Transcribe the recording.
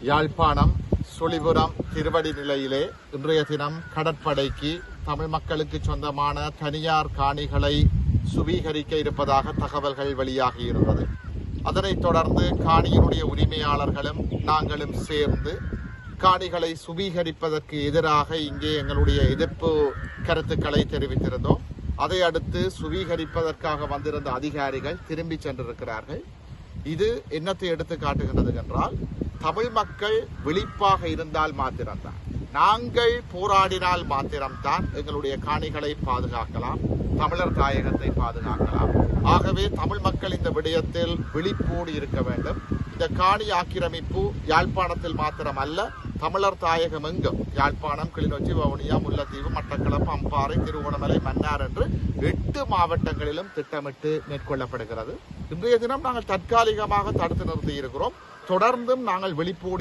யாழ்ப்பாணம் சுழிபுரம் திருவடி நிலையிலே இன்றைய தினம் கடற்படைக்கு தமிழ் மக்களுக்கு சொந்தமான தனியார் காணிகளை சுவீகரிக்க இருப்பதாக தகவல்கள் வெளியாகி இருந்தது. அதனைத் தொடர்ந்து காணியினுடைய உரிமையாளர்களும் நாங்களும் சேர்ந்து காணிகளை சுவீகரிப்பதற்கு எதிராக இங்கே எங்களுடைய எதிர்ப்பு கருத்துக்களை தெரிவித்திருந்தோம். அதை அடுத்து சுவீகரிப்பதற்காக வந்திருந்த அதிகாரிகள் திரும்பி சென்றிருக்கிறார்கள். இது என்னத்தை எடுத்து காட்டுகின்றது என்றால் தமிழ் மக்கள் விழிப்பாக இருந்தால் மாத்திரம்தான். நாங்கள் போராடினால் மாத்திரம்தான் எங்களுடைய காணிகளை பாதுகாக்கலாம் தமிழர் தாயகத்தை பாதுகாக்கலாம். ஆகவே தமிழ் மக்கள் இந்த விடயத்தில் விழிப்போடு இருக்க வேண்டும். இந்த காணி ஆக்கிரமிப்பு யாழ்ப்பாணத்தில் மாத்திரம் அல்ல தமிழர் தாயகம் எங்கும்? யாழ்ப்பாணம் கிளிநொச்சி வவுனியா முல்லத்தீவு மட்டக்களப்பு அம்பாறை திருவோணமலை மன்னார் என்று எட்டு மாவட்டங்களிலும் திட்டமிட்டு மேற்கொள்ளப்படுகிறது. இன்றைய தினம் நாங்கள் தற்காலிகமாக தடுத்து நிறுத்தி இருக்கிறோம். தொடர்ந்தும் நாங்கள் வெளிப்போடு